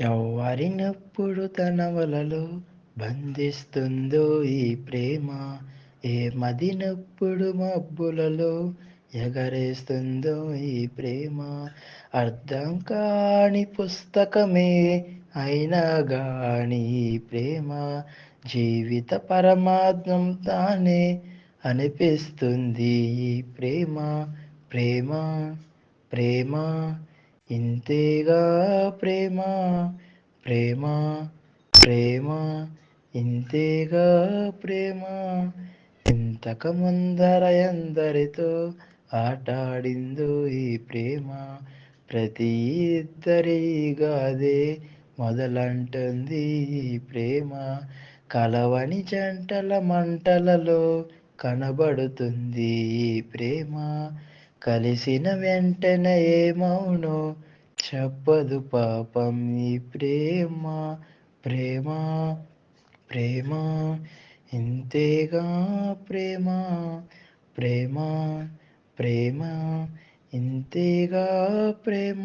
ఎవరినెప్పుడు తన వలలో బంధిస్తుందో ఈ ప్రేమ ఏ మబ్బులలో ఎగరేస్తుందో ఈ ప్రేమ. అర్థం కాని పుస్తకమే అయినా గాని ఈ ప్రేమ జీవిత పరమాత్మం తానే అనిపిస్తుంది ఈ ప్రేమ. ప్రేమ ప్రేమ ఇంతేగా ప్రేమ ప్రేమ ప్రేమ ఇంతేగా ప్రేమ. ఇంతక ముందర ఎందరితో ఆటాడిందో ఈ ప్రేమ. ప్రతి ఇద్దరిగాదే మొదలంటుంది ఈ ప్రేమ. కలవని జంటల మంటలలో కనబడుతుంది ఈ ప్రేమ. కలిసిన వెంటనే ఏమవునో చెప్పదు పాపం ఈ ప్రేమ ప్రేమ ప్రేమ. ఇంతేగా ప్రేమ ప్రేమ ప్రేమ. ఇంతేగా ప్రేమ.